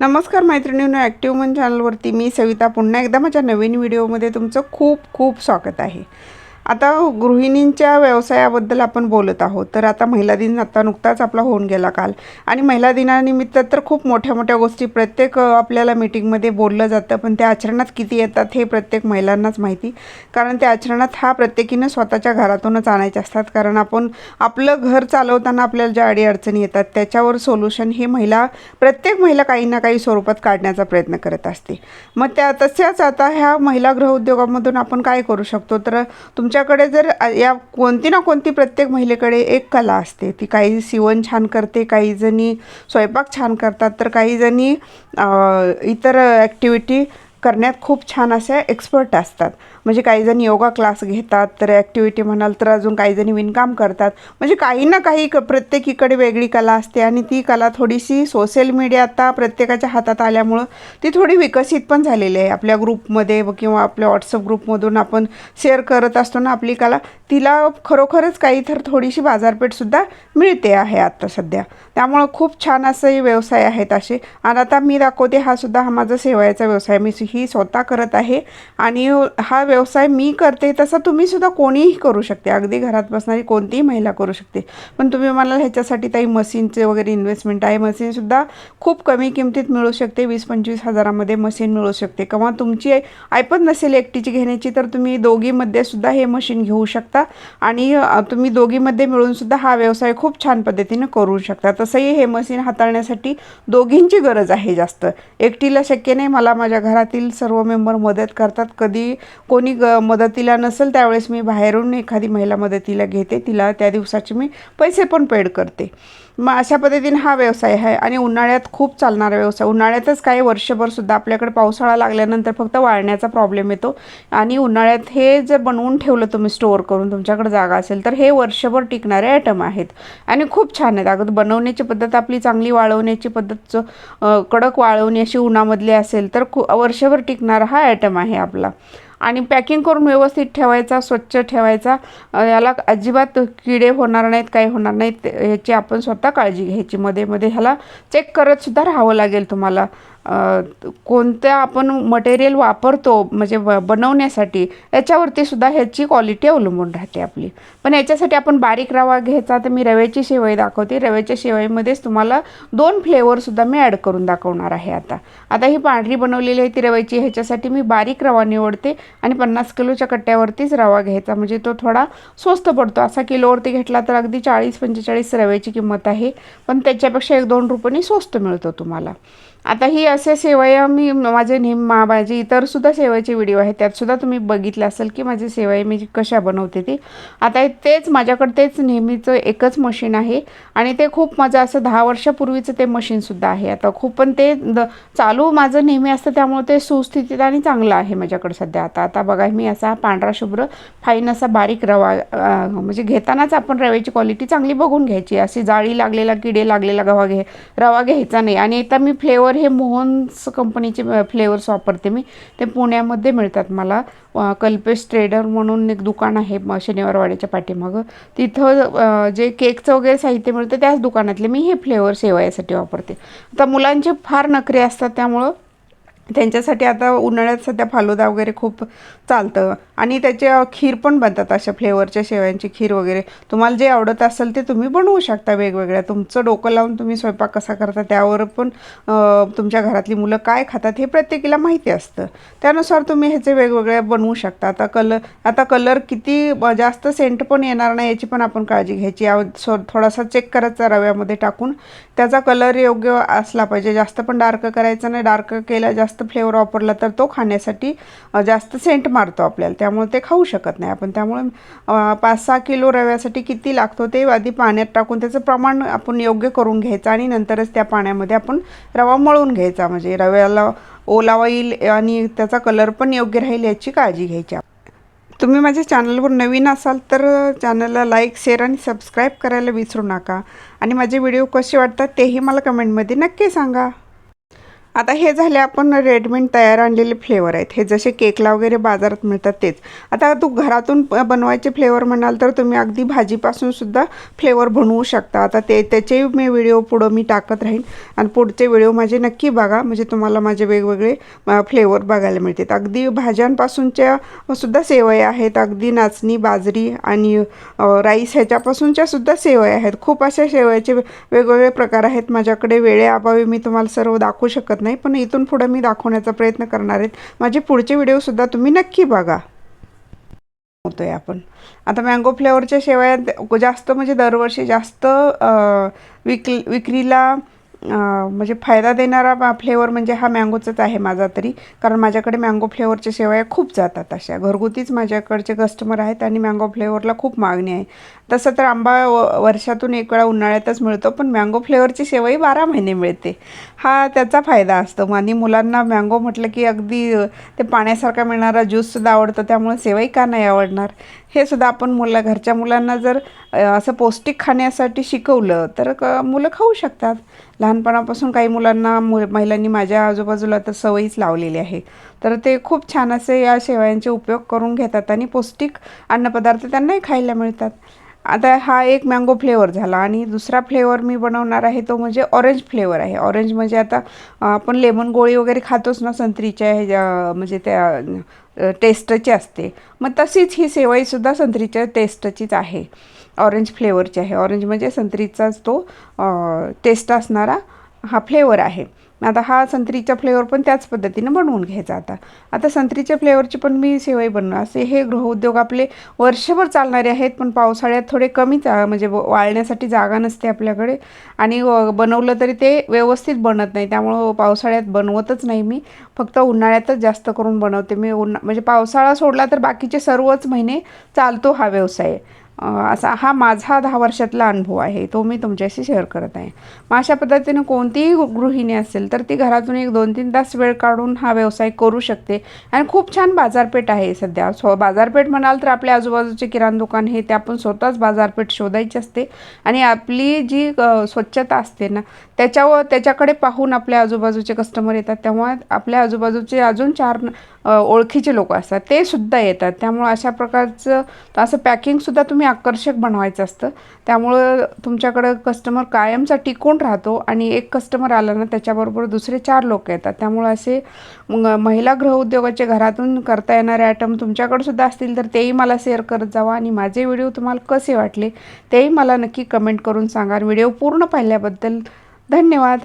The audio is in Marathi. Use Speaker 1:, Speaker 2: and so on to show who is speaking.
Speaker 1: नमस्कार मैत्रिणींनो ॲक्टिव्ह मन चॅनलवरती मी सविता. पुन्हा एकदा माझ्या नवीन व्हिडिओमध्ये तुमचं खूप खूप स्वागत आहे. आता गृहिणींच्या व्यवसायाबद्दल आपण बोलत आहोत. तर आता महिला दिन आता नुकताच आपला होऊन गेला काल. आणि महिला दिनानिमित्त तर खूप मोठ्या मोठ्या गोष्टी प्रत्येक आपल्याला मीटिंगमध्ये बोललं जातं. पण त्या आचरणात किती येतात हे प्रत्येक महिलांनाच माहिती. कारण त्या आचरणात हा प्रत्येकीनं स्वतःच्या घरातूनच आणायचे असतात. कारण आपण आपलं घर चालवताना आपल्याला ज्या अडीअडचणी येतात त्याच्यावर सोल्युशन हे महिला प्रत्येक महिला काही ना काही स्वरूपात काढण्याचा प्रयत्न करत असते. मग त्या तशाच आता ह्या महिला गृहउद्योगामधून आपण काय करू शकतो? तर तुमच्या त्यांच्याकडे जर या कोणती ना कोणती प्रत्येक महिलेकडे एक कला असते. ती काही शिवण छान करते काही जणी स्वयंपाक छान करतात तर काही जणी इतर ॲक्टिव्हिटी करण्यात खूप छान अशा एक्सपर्ट असतात. म्हणजे काही जण योगा क्लास घेतात तर ॲक्टिव्हिटी म्हणाल तर अजून काही जणी विणकाम करतात. म्हणजे काही ना काही क प्रत्येकीकडे वेगळी कला असते आणि ती कला थोडीशी सोशल मीडिया आता प्रत्येकाच्या हातात आल्यामुळं ती थोडी विकसित पण झालेली आहे. आपल्या ग्रुपमध्ये व किंवा आपल्या व्हॉट्सअप ग्रुपमधून आपण शेअर करत असतो ना आपली कला तिला खरोखरच काही तर थोडीशी बाजारपेठसुद्धा मिळते आहे आत्ता सध्या. त्यामुळं खूप छान असं हे व्यवसाय आहेत असे. आणि आता मी दाखवते हा सुद्धा हा माझा सेवायचा व्यवसाय. मी ही स्वतः करत आहे आणि हा व्यवसाय मी करते तसा तुम्हीसुद्धा कोणीही करू शकते. अगदी घरात बसणारी कोणतीही महिला करू शकते. पण तुम्ही मला ह्याच्यासाठी काही मशीनचे वगैरे इन्व्हेस्टमेंट आहे. मशीनसुद्धा खूप कमी किमतीत मिळू शकते. वीस पंचवीस हजारामध्ये मशीन मिळू शकते. किंवा तुमची ऐपत नसेल एकटीची घेण्याची तर तुम्ही दोघीमध्ये सुद्धा हे मशीन घेऊ शकता. आणि तुम्ही दोघीमध्ये मिळूनसुद्धा हा व्यवसाय खूप छान पद्धतीनं करू शकता. तसंही हे मशीन हाताळण्यासाठी दोघींची गरज आहे जास्त. एकटीला शक्य नाही. मला माझ्या घरातील सर्व मेंबर मदत करतात. कधी कोणी ग मदतीला नसेल त्यावेळेस मी बाहेरून एखादी महिला मदतीला घेते. तिला त्या दिवसाचे मी पैसे पण पेड करते. मग अशा पद्धतीने हा व्यवसाय आहे आणि उन्हाळ्यात खूप चालणारा व्यवसाय. उन्हाळ्यातच काही वर्षभरसुद्धा आपल्याकडे पावसाळा लागल्यानंतर फक्त वाळण्याचा प्रॉब्लेम येतो. आणि उन्हाळ्यात हे जर बनवून ठेवलं तुम्ही स्टोअर करून तुमच्याकडे जागा असेल तर हे वर्षभर टिकणारे आयटम आहेत. आणि खूप छान आहेत. अगदी बनवण्याची पद्धत आपली चांगली वाळवण्याची पद्धत कडक वाळवणी अशी उन्हामधली असेल तर खू वर्षभर टिकणारा हा आयटम आहे आपला. आणि पॅकिंग करून व्यवस्थित ठेवायचा स्वच्छ ठेवायचा. याला अजिबात किडे होणार नाहीत काही होणार नाहीत ह्याची आपण स्वतः काळजी घ्यायची. मध्ये मध्ये ह्याला चेक करत सुद्धा राहावं लागेल तुम्हाला. कोणत्या आपण मटेरियल वापरतो म्हणजे ब बनवण्यासाठी याच्यावरती सुद्धा ह्याची क्वालिटी अवलंबून राहते आपली. पण याच्यासाठी आपण बारीक रवा घ्यायचा तर मी रव्याची शेवई दाखवते. रव्याच्या शेवईमध्येच तुम्हाला दोन फ्लेवरसुद्धा मी ॲड करून दाखवणार आहे आता. आता ही पांढरी बनवलेली आहे ती रव्याची ह्याच्यासाठी मी बारीक रवा निवडते आणि पन्नास किलोच्या कट्ट्यावरतीच रवा घ्यायचा. म्हणजे तो थोडा स्वस्त पडतो. असा किलोवरती घेतला तर अगदी चाळीस पंचेचाळीस रव्याची किंमत आहे. पण त्याच्यापेक्षा एक दोन रुपयांनी स्वस्त मिळतो तुम्हाला. आता ही असे सेवया मी माझे नेहमी मा माझे इतरसुद्धा सेवयाचे व्हिडिओ आहेत. त्यातसुद्धा तुम्ही बघितलं असेल की माझे सेवया मी कशा बनवते ती. आता तेच माझ्याकडे तेच नेहमीचं एकच मशीन आहे आणि ते खूप माझं असं दहा वर्षापूर्वीचं ते मशीनसुद्धा आहे. आता खूप पण ते द चालू माझं नेहमी असतं त्यामुळे ते सुस्थितीत आणि चांगलं आहे माझ्याकडे सध्या. आता आता बघा मी असा पांढरा शुभ्र फाईन असा बारीक रवा म्हणजे घेतानाच आपण रव्याची क्वालिटी चांगली बघून घ्यायची. अशी जाळी लागलेला किडे लागलेला गवा घे रवा घ्यायचा नाही. आणि आता मी फ्लेवर हे मोहन्स कंपनीचे फ्लेवर्स वापरते मी. ते पुण्यामध्ये मिळतात मला. कल्पेश ट्रेडर म्हणून एक दुकान आहे शनिवारवाड्याच्या पाठीमागं. तिथं जे केकचं वगैरे साहित्य मिळतं त्याच दुकानातले मी हे फ्लेवर सेवायासाठी वापरते. आता मुलांचे फार नखरे असतात त्यामुळं त्यांच्यासाठी आता उन्हाळ्यात सध्या फालुदा वगैरे खूप चालतं. आणि त्याचे खीर पण बनतात अशा फ्लेवरच्या शेवयांची खीर वगैरे. तुम्हाला जे आवडत असेल ते तुम्ही बनवू शकता वेगवेगळ्या. तुमचं डोकं लावून तुम्ही स्वयंपाक कसा करता त्यावर पण तुमच्या घरातली मुलं काय खातात हे प्रत्येकीला माहिती असतं. त्यानुसार तुम्ही ह्याचे वेगवेगळे बनवू शकता. आता कलर आता कलर किती ब- जास्त सेंट पण येणार नाही याची पण आपण काळजी घ्यायची. सो थोडासा चेक करायचा रव्यामध्ये टाकून. त्याचा कलर योग्य असला पाहिजे. जास्त पण डार्क करायचा नाही. डार्क केला जास्त फ्लेवर वापरला तर तो खाण्यासाठी जास्त सेंट मारतो आपल्याला. त्यामुळे ते खाऊ शकत नाही. आपण त्यामुळे पाच सहा किलो रव्यासाठी किती लागतो ते आधी पाण्यात टाकून त्याचं प्रमाण आपण योग्य करून घ्यायचं आणि नंतरच त्या पाण्यामध्ये आपण रवा मळून घ्यायचा. म्हणजे रव्याला ओलावा येईल आणि त्याचा कलर पण योग्य राहील याची काळजी घ्यायची. तुम्ही माझ्या चॅनलवर नवीन असाल तर चॅनलला लाईक शेअर आणि सबस्क्राईब करायला विसरू नका. आणि माझे व्हिडिओ कसे वाटतात तेही मला कमेंटमध्ये नक्की सांगा. आता हे झाले आपण रेडमेड तयार आणलेले फ्लेवर आहेत. हे जसे केकला वगैरे बाजारात मिळतात तेच. आता तू घरातून बनवायचे फ्लेवर म्हणाल तर तुम्ही अगदी भाजीपासून सुद्धा फ्लेवर बनवू शकता. आता ते त्याचे मी व्हिडिओ पुढं मी टाकत राहीन. आणि पुढचे व्हिडिओ माझे नक्की बघा. म्हणजे तुम्हाला माझे वेगवेगळे फ्लेवर बघायला मिळतात अगदी भाज्यांपासूनच्या सुद्धा सेवया आहेत. अगदी नाचणी बाजरी आणि राईस ह्याच्यापासूनच्या सुद्धा सेवया आहेत. खूप अशा सेवयाचे वेगवेगळे प्रकार आहेत. माझ्याकडे वेळेअभावी मी तुम्हाला सर्व दाखवू शकत नाही पण इथून पुढे मी दाखवण्याचा प्रयत्न करणार आहेत माझे पुढचे व्हिडिओसुद्धा तुम्ही नक्की बघा. होतोय आपण. आता मँगो फ्लेवरच्या शेवया जास्त म्हणजे दरवर्षी जास्त विक विक्रीला म्हणजे फायदा देणारा फ्लेवर म्हणजे हा मँगोचाच आहे माझा तरी. कारण माझ्याकडे मँगो फ्लेवरच्या शेवया खूप जातात अशा. घरगुतीच माझ्याकडचे कस्टमर आहेत आणि मँगो फ्लेवरला खूप मागणी आहे. तसं तर आंबा व- वर्षातून एक वेळा उन्हाळ्यातच मिळतो पण मँगो फ्लेवरची शेवई बारा महिने मिळते. हा त्याचा फायदा असतो. आणि मुलांना मँगो म्हटलं की अगदी ते पाण्यासारखा मिळणारा ज्यूससुद्धा आवडतं त्यामुळे सेवई का नाही आवडणार? हे सुद्धा आपण मुला घरच्या मुलांना जर असं पौष्टिक खाण्यासाठी शिकवलं तर क मुलं खाऊ शकतात. लहानपणापासून काही मुलांना मु महिलांनी माझ्या आजूबाजूला तर सवयीच लावलेली आहे. तर ते खूप छान असे या शेवयांचे उपयोग करून घेतात आणि पौष्टिक अन्नपदार्थ त्यांनाही खायला मिळतात. आता हा एक मँगो फ्लेवर झाला आणि दुसरा फ्लेवर मी बनवणार आहे तो म्हणजे ऑरेंज फ्लेवर आहे. ऑरेंज म्हणजे आता आपण लेमन गोळी वगैरे खातोच ना संत्रीच्या ह्याच्या म्हणजे त्या टेस्टची असते. मग तशीच ही सेवाईसुद्धा संत्रीच्या टेस्टचीच आहे. ऑरेंज फ्लेवरची आहे ऑरेंज म्हणजे संत्रीचाच तो टेस्ट असणारा हा फ्लेवर आहे. आता हा संत्रीचा फ्लेवर पण त्याच पद्धतीनं बनवून घ्यायचा आता. आता संत्रीच्या फ्लेवरची पण मी सेवई बनवणार. असे हे गृहउद्योग आपले वर्षभर चालणारे आहेत पण पावसाळ्यात थोडे कमी चा म्हणजे व- वाळण्यासाठी जागा नसते आपल्याकडे. आणि बनवलं तरी ते व्यवस्थित बनत नाही. त्यामुळं पावसाळ्यात बनवतच नाही मी. फक्त उन्हाळ्यातच जास्त करून बनवते. मी उन्हा म्हणजे पावसाळा सोडला तर बाकीचे सर्वच महिने चालतो हा व्यवसाय. असा हा माझा दहा वर्षातला अनुभव आहे. तो मी तुमच्याशी शेअर करत आहे. मग अशा पद्धतीने कोणतीही गृहिणी असेल तर ती घरातून एक दोन तीन तास वेळ काढून हा व्यवसाय करू शकते. आणि खूप छान बाजारपेठ आहे सध्या. स्व बाजारपेठ म्हणाल तर आपल्या आजूबाजूचे किराणा दुकान हे ते आपण स्वतःच बाजारपेठ शोधायची असते. आणि आपली जी स्वच्छता असते ना त्याच्यावर त्याच्याकडे पाहून आपल्या आजूबाजूचे कस्टमर येतात. तेव्हा आपल्या आजूबाजूचे अजून चार ओळखीचे लोक असतात. ते सुद्धा येतात. त्यामुळं अशा प्रकारचं असं पॅकिंगसुद्धा तुम्ही आकर्षक बनवायचं असतं. त्यामुळं तुमच्याकडं कस्टमर कायमचा टिकून राहतो आणि एक कस्टमर आला ना त्याच्याबरोबर दुसरे चार लोक येतात. त्यामुळं असे महिला गृहउद्योगाचे घरातून करता येणारे आयटम तुमच्याकडंसुद्धा असतील तर तेही मला शेअर करत जावा आणि माझे व्हिडिओ तुम्हाला कसे वाटले तेही मला नक्की कमेंट करून सांगा. व्हिडिओ पूर्ण पाहिल्याबद्दल धन्यवाद.